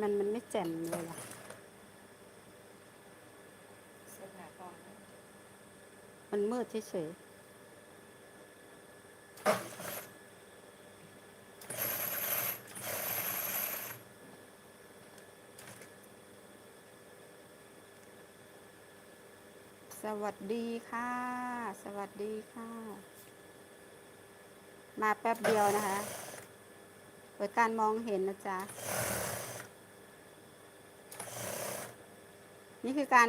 มันมันไม่แจ่มเลยล่ะเสื้อผ้าก่อนนะมันมืดเฉยๆสวัสดีค่ะ สวัสดีค่ะ มาแป๊บเดียวนะคะเปิดการมองเห็นนะจ๊ะ นี่คือการ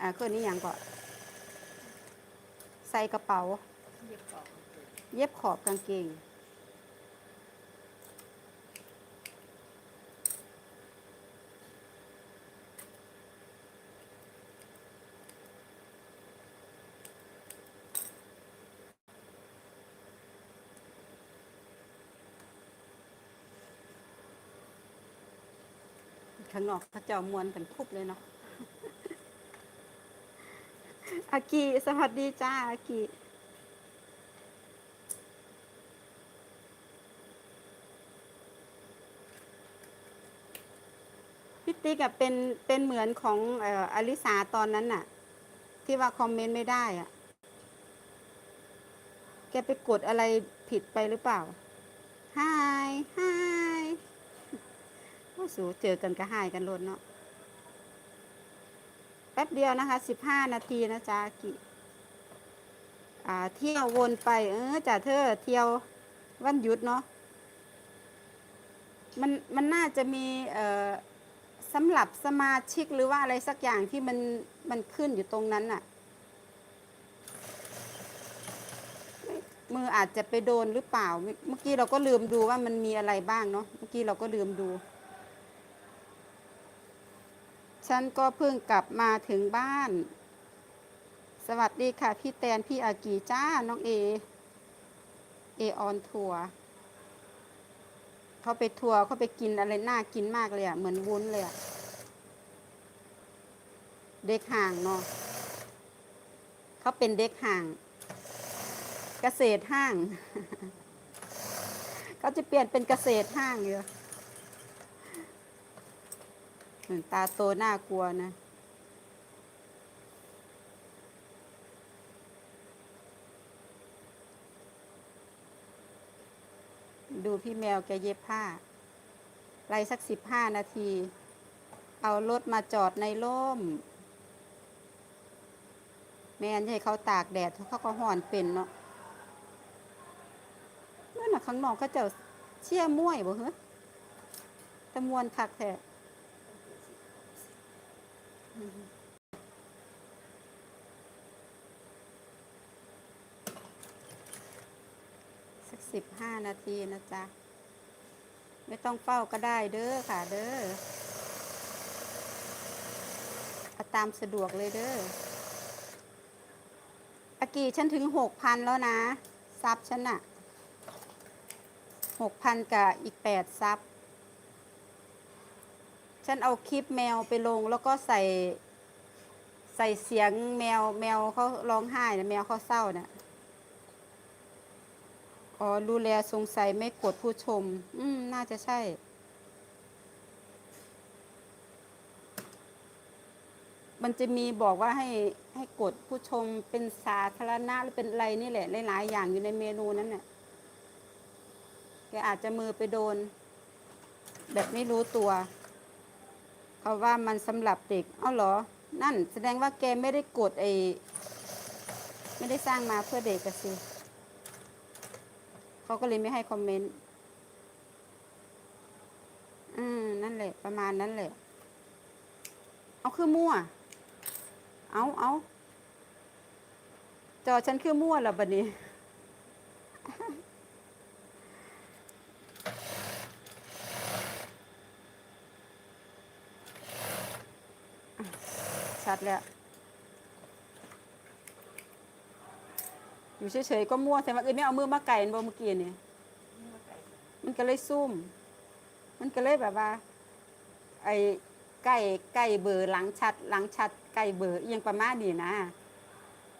อ่าเครื่องนี้อย่างก่อนใส่กระเป๋า เย็บก่อเย็บขอบกางเกง ข้างนอกเขาเจ้ามวนกันคุบเลยเนาะ อากิสวัสดีจ้าอากิพี่ติ๊กอะเป็นเป็นเหมือนของเอ่ออลิสาตอนนั้นน่ะ ที่ว่าคอมเมนต์ไม่ได้อะแกไปกดอะไรผิดไปหรือเปล่าไฮายฮว่าสูเจอกันก็ฮายกันลดเนาะ แป๊บเดียวนะคะสิบห้านาทีนะจ๊ะกิอ่าเที่ยววนไป เออจ่าเธอเที่ยววันหยุดเนาะมันมันน่าจะมีเอ่อสำหรับสมาชิกหรือว่าอะไรสักอย่างที่มันมันขึ้นอยู่ตรงนั้นน่ะ มืออาจจะไปโดนหรือเปล่า เมื่อเมื่อกี้เราก็ลืมดูว่ามันมีอะไรบ้างเนาะเมื่อกี้เราก็ลืมดู ฉันก็เพิ่งกลับมาถึงบ้าน สวัสดีค่ะ พี่แตนพี่อากีจ้า น้องเอ เอออนทัวร์เขาไปทัวร์เขาไปกินอะไรน่ากินมากเลยอะ่ะเหมือนวุ้นเลยอะ่ะเด็กห่างเนาะเขาเป็นเด็กห่าง เกษตรห้าง เขาจะเปลี่ยนเป็นเกษตรห้างอยู่เหมือน ตาโตน่ากลัวนะ ดูพี่แมวแกเย็บผ้าไล่สักสิบห้านาที เอารถมาจอดในร่ม แม่นให้เขาตากแดดเขาก็ห่อนเป็นเนาะเมื่อน่ะข้างนอกก็จะเชี่ยม่วยบ่เหรอตะมวนคักแท้ สักสิบห้านาทีนะจ๊ะ ไม่ต้องเฝ้าก็ได้เด้อค่ะเด้อเอาตามสะดวกเลยเด้ออากีฉันถึงหกพันแล้วนะ ซับฉันอะหกพันกับอีกแปดซับ ฉันเอาคลิปแมวไปลงแล้วก็ใส่ใส่เสียงแมวแมวเขาร้องไห้นะแมวเขาเศร้านะอ๋อดูแลสงสัยไม่กดผู้ชม อืม น่าจะใช่ มันจะมีบอกว่าให้ให้กดผู้ชมเป็นสาธารณะหรือเป็นอะไรนี่แหละ หลาย ๆ อย่างอยู่ในเมนูนั้นเนี่ยแกอาจจะมือไปโดน แบบไม่รู้ตัว เขาว่ามันสำหรับเด็กเอ้าเหรอ นั่นแสดงว่าแกไม่ได้กดไอไม่ได้สร้างมาเพื่อเด็กอะสิเขาก็เลยไม่ให้คอมเมนต์อืมนั่นแหละ ประมาณนั้นแหละ เอาคือมั่ว เอาเอาจอฉันคือมั่วแล้วบัดนี้ ชัดแล้ว อยู่เฉยๆก็มั่วแต่ว่าเอ้ยไม่เอามือมาไก่บ่เมื่อกี้นี่มันก็เลยซุ่ม มันก็เลยแบบว่า ไอ้ไก่ไก่เบอร์หลังชัด หลังชัด ไก่เบอร์อิหยังประมาณนี้นะ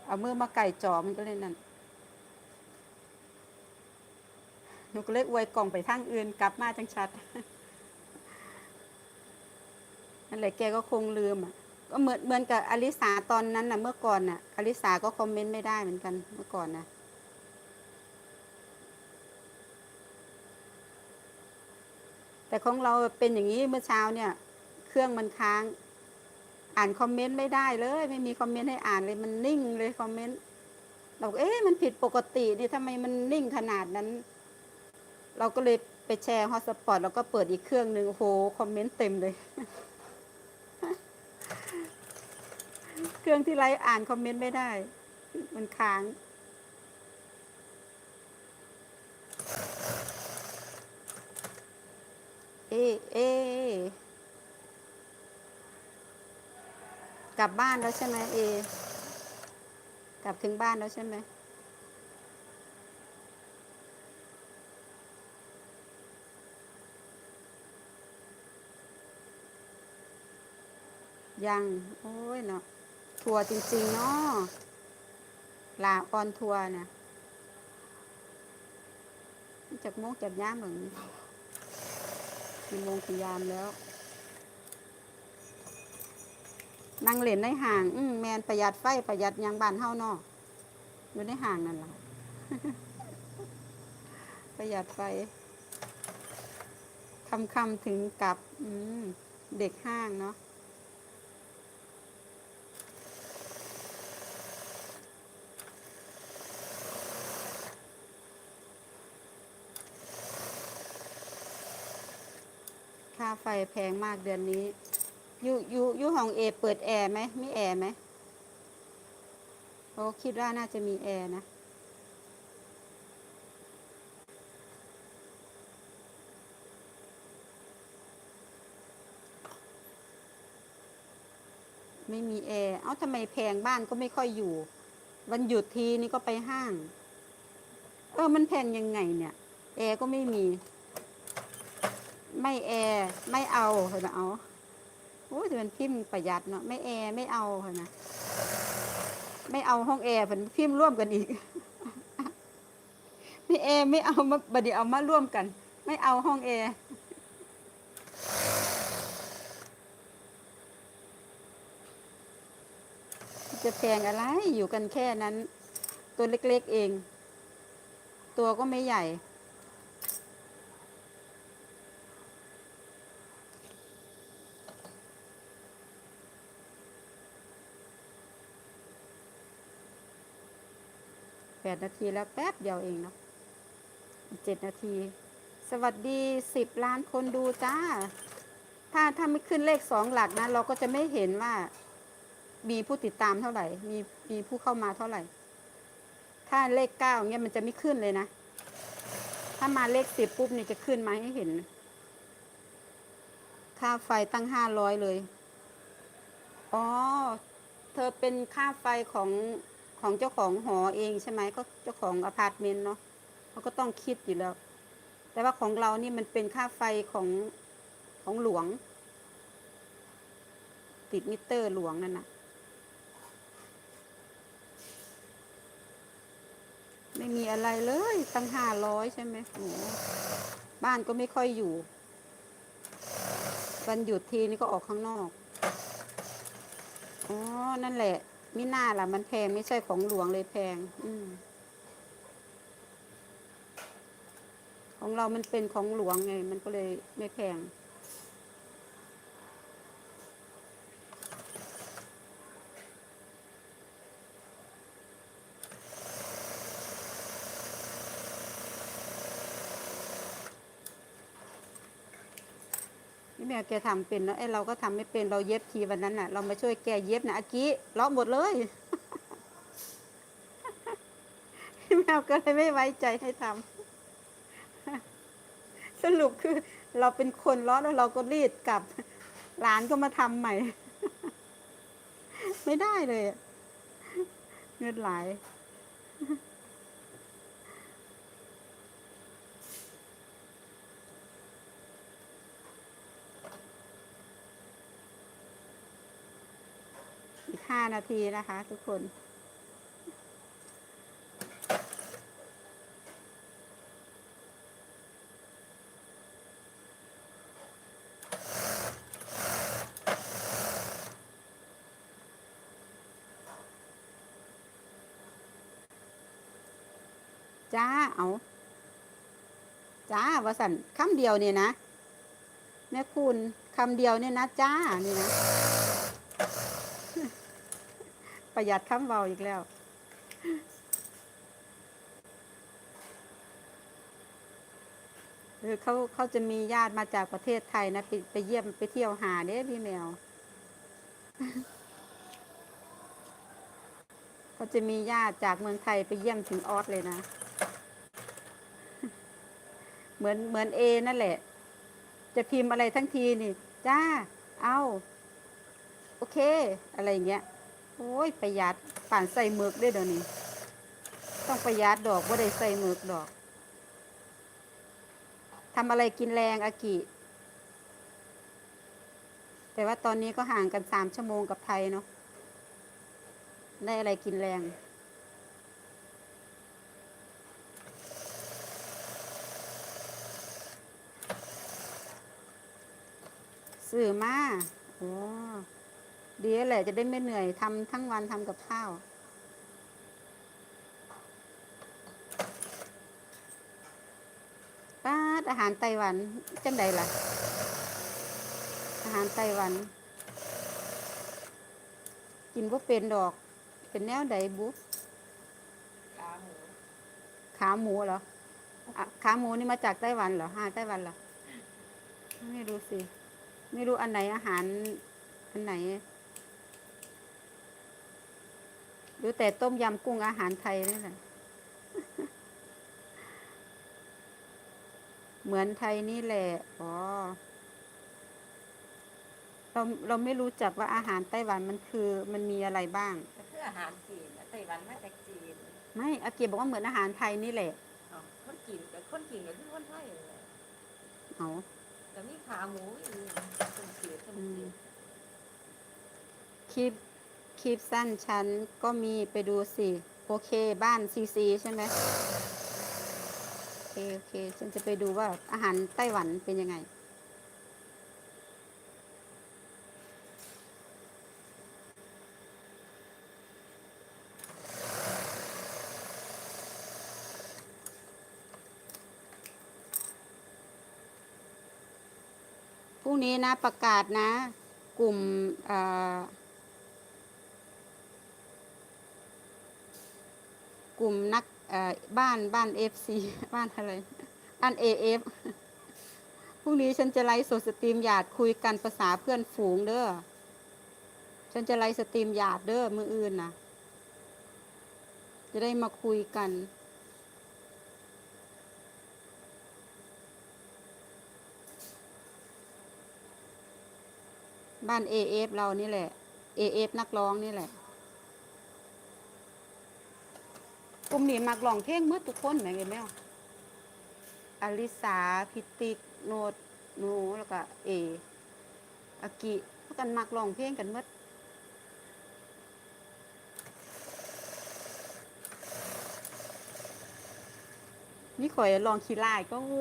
เอามือมาไก่จอมันก็เลยนั่นหนูก็เลยอวยกล่องไปทางอื่นกลับมาจังชัดนั่นแหละแกก็คงลืมอะ ก็เหมือนเหมือนกับอลิสาตอนนั้นนะเมื่อก่อนน่ะอลิสาก็คอมเมนต์ไม่ได้เหมือนกันเมื่อก่อนนะแต่ของเราเป็นอย่างนี้เมื่อเช้าเนี่ย เครื่องมันค้าง อ่านคอมเมนต์ไม่ได้เลย ไม่มีคอมเมนต์ให้อ่านเลยมันนิ่งเลยคอมเมนต์เราก็เอ๊ะมันผิดปกตินี่ทำไมมันนิ่งขนาดนั้น เราก็เลยไปแชร์ฮอตสปอตแล้วก็เปิดอีกเครื่องหนึ่งโอ้โหคอมเมนต์เต็มเลย เครื่องที่ไลฟ์อ่านคอมเมนต์ไม่ได้ มันค้างเอเอกลับบ้านแล้วใช่ไหมเอกลับถึงบ้านแล้วใช่ไหมยัง โอ้ยเนาะ ทัวร์จริงๆเนาะลาออนทัวร์นะจากโมงจากย่ามเหมือนกี่โมงกี่ยามแล้ว นั่งเล่นในห่าง อืแมนประหยัดไฟประหยัดยังบานเฮานาะอยู่ในห่างนั่นแหละประหยัดไฟคำคำๆถึงกับอืมเด็กห้างเนาะาไฟแพงมากเดือนนี้ อยู่อยู่อยู่ห้องเอเปิดแอร์ไหมไมีแอร์ไหมโอ้คิดว่าน่าจะมีแอร์นะ ไม่มีแอร์ เอ้าทำไมแพงบ้านก็ไม่ค่อยอยู่ วันหยุดทีนี่ก็ไปห้าง เออ มันแพงยังไงเนี่ย แอร์ก็ไม่มี ไม่แอร์ไม่เอาเหรอเอาโอ้ยมันพิมพ์ประหยัดเนาะไม่แอร์ไม่เอาเหรอนะไม่เอาห้องแอร์เป็นพิมพ์ร่วมกันอีก ไม่แอร์ไม่เอามาบัดเดี๋ยวเอามาร่วมกัน ไม่เอาห้องแอร์จะแพงอะไรอยู่กันแค่นั้น ตัวเล็กๆเอง ตัวก็ไม่ใหญ่ แปดนาทีแล้วแป๊บเดียวเองเนาะเจ็ดนาที สวัสดีสิบล้านคนดูจ้า ถ้าถ้าไม่ขึ้นเลขสองหลักนะ เราก็จะไม่เห็นว่า มีผู้ติดตามเท่าไหร่ มีมีผู้เข้ามาเท่าไหร่ ถ้าเลขเก้าเงี้ยมันจะไม่ขึ้นเลยนะ ถ้ามาเลขสิบปุ๊บเนี่ยจะขึ้นมาให้เห็น ค่าไฟตั้งห้าร้อยเลย อ๋อ เธอเป็นค่าไฟของ ของเจ้าของหอเองใช่ไหมก็เจ้าของอพาร์ตเมนต์เนาะเขาก็ต้องคิดอยู่แล้ว แต่ว่าของเรานี่มันเป็นค่าไฟของของหลวง ติดมิเตอร์หลวงนั่นนะไม่มีอะไรเลยตั้งห้าร้อยใช่ไหมโอ้โหบ้านก็ไม่ค่อยอยู่ วันหยุดทีนี่ก็ออกข้างนอก อ๋อ นั่นแหละ มิน่าล่ะ มันแพงไม่ใช่ของหลวงเลยแพง อืมของเรามันเป็นของหลวงไง มันก็เลยไม่แพง แม่แกทำเป็นแล้วไอ้เราก็ทำไม่เป็นเราเย็บทีวันนั้นน่ะ เรามาช่วยแกเย็บนะอากิเลาะหมดเลยแมวก็เลยไม่ไว้ใจให้ทำสรุปคือ เราเป็นคนเลาะแล้วเราก็รีดกลับหลานก็มาทำใหม่ ไม่ได้เลย เงินหลาย ห้านาทีนะคะทุกคน จ้า เอาจ้าวสันคำเดียวเนี่ยนะ แม่คุณคำเดียวเนี่ยนะ จ้า นี่นะ ประหยัดคำเบาอีกแล้วเออเขาเขาจะมีญาติมาจากประเทศไทยนะ ไปไปเยี่ยมไปเที่ยวหาเด้พี่แมว เขาจะมีญาติจากเมืองไทยไปเยี่ยมถึงออสเลยนะ เหมือนเหมือนเอนั่นแหละ จะพิมพ์อะไรทั้งทีนี่ จ้า เอา โอเค อะไรอย่างเงี้ย โอ้ยประหยัดป่านใส่หมึกได้เดี๋ยวนี้ ต้องประหยัดดอกว่าได้ใส่หมึกดอกทำอะไรกินแรงอากิ แต่ว่าตอนนี้ก็ห่างกันสามชั่วโมงกับไทยเนาะ ได้อะไรกินแรง สื่อมาโอ้ ดีแล้วแหละจะได้ไม่เหนื่อยทำทั้งวันทำกับข้าว ป้าดอาหารไต้หวัน จังใดล่ะ อาหารไต้หวัน กินว่าเป็นดอก เป็นแนวใดบุขาหมู ขาหมูเหรออะขาหมูนี่มาจากไต้หวันเหรอฮาไต้หวันเหรอ ไม่รู้สิ ไม่รู้อันไหนอาหารอันไหน รู้แต่ต้มยำกุ้งอาหารไทยนี่แหละ เหมือนไทยนี่แหละ อ๋อ เราเราไม่รู้จักว่าอาหารไต้หวันมันคือมันมีอะไรบ้าง ก็คืออาหารจีนนะไต้หวันมาจากจีนไม่อาเกียบอกว่าเหมือนอาหารไทยนี่แหละอ๋อคนจีนกับคนจีนก็คือคนไทยเลยเอาแต่มีขาหมูอีกคนจีนคนอืมจีนคลิป คลิปสั้นฉันก็มีไปดูสิ โอเคบ้านซีซีใช่ไหมโอเคโอเค ฉันจะไปดูว่าอาหารไต้หวันเป็นยังไง พรุ่งนี้นะประกาศนะ กลุ่มเอ่อ กลุ่มนักเอ่อบ้านบ้านเอฟซีบ้านอะไรบ้านเอเอฟพรุ่งนี้ฉันจะไลฟ์สดสตรีมหยาดคุยกันภาษาเพื่อนฝูงเด้อฉันจะไลฟ์สตรีมหยาดเด้อมืออื่นนะจะได้มาคุยกันบ้านเอเอฟเรานี่แหละเอเอฟนักร้องนี่แหละ กลุ่มนี้มักร้องเพลงเมื่อทุกคนไหมเงี้ยแมวอลิสาพิติก โนดหนูแล้วก็เออากิพากันมักร้องเพลงกันเมื่อนี่ข่อยลองขี้ลายก็งู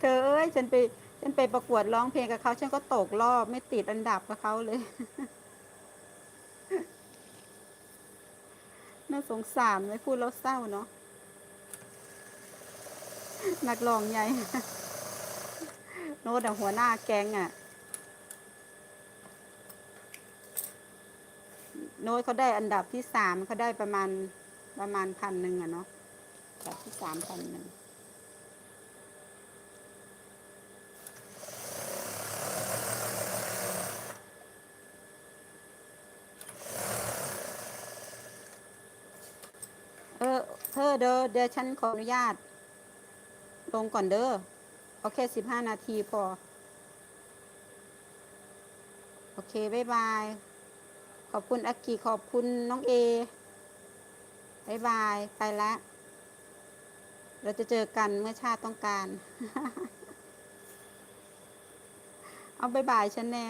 เธอเอ้ยฉันไปฉันไปประกวดร้องเพลงกับเขาฉันก็ตกรอบไม่ติดอันดับกับเขาเลย น่าส งสารไม่พูดแล้วเศร้าเนาะนักลองใหญ่ โน้ตหัวหน้าแกงอะโน้ตเขาได้อันดับที่สามเขาได้ประมาณประมาณพันหนึ่งอะเนาะอันดับที่สามพันหนึ่ง เออเธ อเด้อเดี๋ยวฉันขออนุญาต ลงก่อนเด้อเอาแค่สิบห้านาทีพอ โอเคบายบาย ขอบคุณอากิขอบคุณน้องเอบายบาย ไปละ เราจะเจอกันเมื่อชาติต้องการ เอาบายบายฉันแน่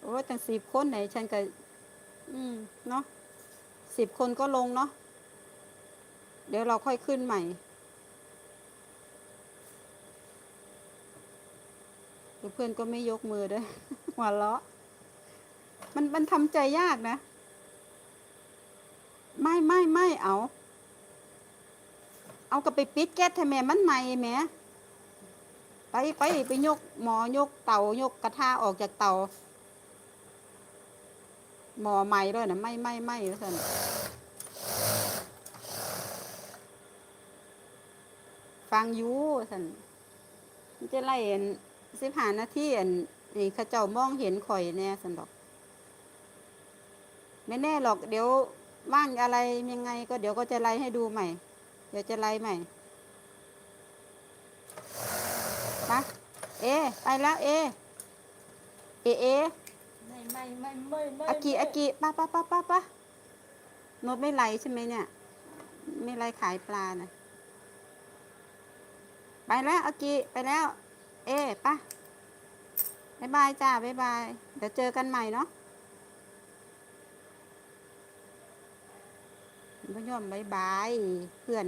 โอ้ตั้งสิบคนไหนฉันก็ อืม เนาะสิบคนก็ลงเนาะ เดี๋ยวเราค่อยขึ้นใหม่เพื่อนก็ไม่ยกมือด้วยหัวเราะ มันมันทำใจยากนะ ไม่ไม่ไม่เอา เอากระไปปิดแก๊สทำไมมันใหม่แหมไปไปไปยกหมอยกเตายกกระทะออกจากเตาหมอใหม่ด้วยนะไม่ไม่ไม่สัน ฟังอยู่สันมันจะไล่อันสิบหานาทีอันนี่เข้าเจ้ามองเห็นข่อยแน่สันดอก ไม่แน่หรอกเดี๋ยวว่างอะไรยังไง ก็เดี๋ยวก็จะไล่ให้ดูใหม่ เดี๋ยวจะไล่ใหม่ไปะเอ ไปแล้วเอ เอเอไม่ไม่ไม่ไม่ไม่อากิอากิป้าป้าป้าป้าป้าโนดไม่ไล่ใช่ไหมเนี่ย ไม่ไล่ขายปลานะ ไปแล้วอากิไปแล้ว เอปะบายบายจ้าบายบาย เดี๋ยวเจอกันใหม่เนาะพ่ยอมบายบาย เพื่อน